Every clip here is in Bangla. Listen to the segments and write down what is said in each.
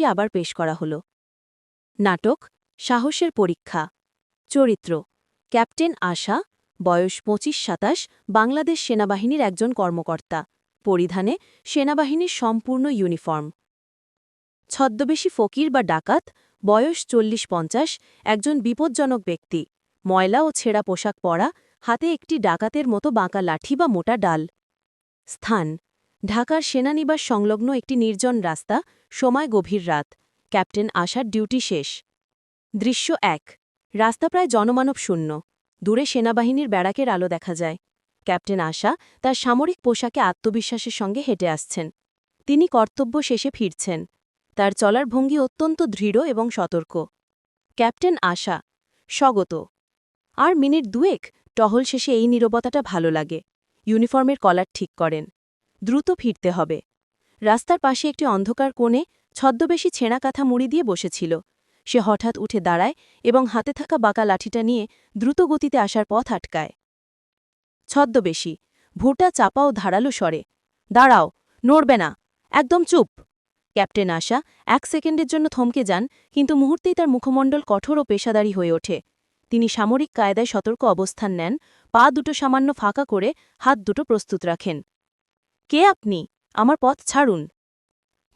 আবার পেশ করা হল। নাটক, সাহসের পরীক্ষা। চরিত্র, ক্যাপ্টেন আশা, বয়স পঁচিশ সাতাশ, বাংলাদেশ সেনাবাহিনীর একজন কর্মকর্তা। পরিধানে সেনাবাহিনীর সম্পূর্ণ ইউনিফর্ম। ছদ্মবেশী ফকির বা ডাকাত, বয়স চল্লিশ পঞ্চাশ, একজন বিপজ্জনক ব্যক্তি। ময়লা ও ছেঁড়া পোশাক পরা, হাতে একটি ডাকাতের মতো বাঁকা লাঠি বা মোটা ডাল। স্থান ঢাকার সেনানিবাস সংলগ্ন একটি নির্জন রাস্তা, সময় গভীর রাত। ক্যাপ্টেন আশার ডিউটি শেষ। দৃশ্য এক। রাস্তা প্রায় জনমানব শূন্য। দূরে সেনাবাহিনীর ব্যারাকের আলো দেখা যায়। ক্যাপ্টেন আশা তার সামরিক পোশাকে আত্মবিশ্বাসের সঙ্গে হেঁটে আসছেন। তিনি কর্তব্য শেষে ফিরছেন। তার চলার ভঙ্গি অত্যন্ত দৃঢ় এবং সতর্ক। ক্যাপ্টেন আশা, স্বগত। আর মিনিট দুয়েক টহল শেষে এই নীরবতাটা ভালো লাগে। ইউনিফর্মের কলার ঠিক করেন। দ্রুত ফিরতে হবে। রাস্তার পাশে একটি অন্ধকার কোণে ছদ্মবেশী ছেঁড়া কাঁথা মুড়ি দিয়ে বসেছিল। সে হঠাৎ উঠে দাঁড়ায় এবং হাতে থাকা বাঁকা লাঠিটা নিয়ে দ্রুত গতিতে আসার পথ আটকায়। ছদ্মবেশী, ভুটা চাপাও ধারালো স্বরে, দাঁড়াও, নড়বে না, একদম চুপ। ক্যাপ্টেন আশা এক সেকেন্ডের জন্য থমকে যান, কিন্তু মুহূর্তেই তার মুখমণ্ডল কঠোর ও পেশাদারী হয়ে ওঠে। তিনি সামরিক কায়দায় সতর্ক অবস্থান নেন, পা দুটো সামান্য ফাঁকা করে হাত দুটো প্রস্তুত রাখেন। কে আপনি? আমার পথ ছাড়ুন।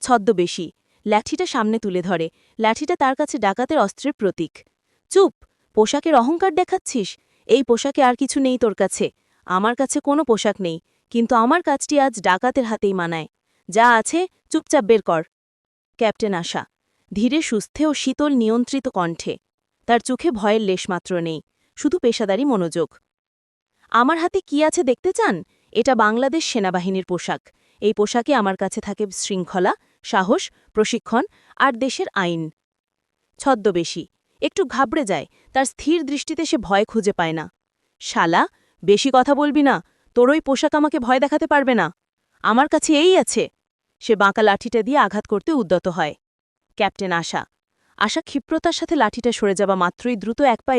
ছদ্মবেশী, লাঠিটা সামনে তুলে ধরে। লাঠিটা তার কাছে ডাকাতের অস্ত্রের প্রতীক। চুপ! পোশাকের অহংকার দেখাচ্ছিস? এই পোশাকে আর কিছু নেই তোর কাছে। আমার কাছে কোনো পোশাক নেই, কিন্তু আমার কাজটি আজ ডাকাতের হাতেই মানায়। যা আছে, চুপচাপ বের কর। ক্যাপ্টেন আশা, ধীরে সুস্থে ও শীতল নিয়ন্ত্রিত কণ্ঠে। তার চোখে ভয়ের লেশমাত্র নেই, শুধু পেশাদারি মনোযোগ। আমার হাতে কি আছে দেখতে চান? এটা বাংলাদেশ সেনাবাহিনীর পোশাক। এই পোশাকে আমার কাছে থাকে শৃঙ্খলা, সাহস, প্রশিক্ষণ আর দেশের আইন। ছদ্মবেশী, একটু ঘাবড়ে যায়, তার স্থির দৃষ্টিতে সে ভয় খুঁজে পায় না। শালা, বেশি কথা বলবি না, তোর ওই পোশাক আমাকে ভয় দেখাতে পারবে না। আমার কাছে এই আছে। সে বাঁকা লাঠিটা দিয়ে আঘাত করতে উদ্যত হয়। ক্যাপ্টেন আশা আশা ক্ষিপ্রতার সাথে লাঠিটা সরে যাবা মাত্রই দ্রুত এক পায়ে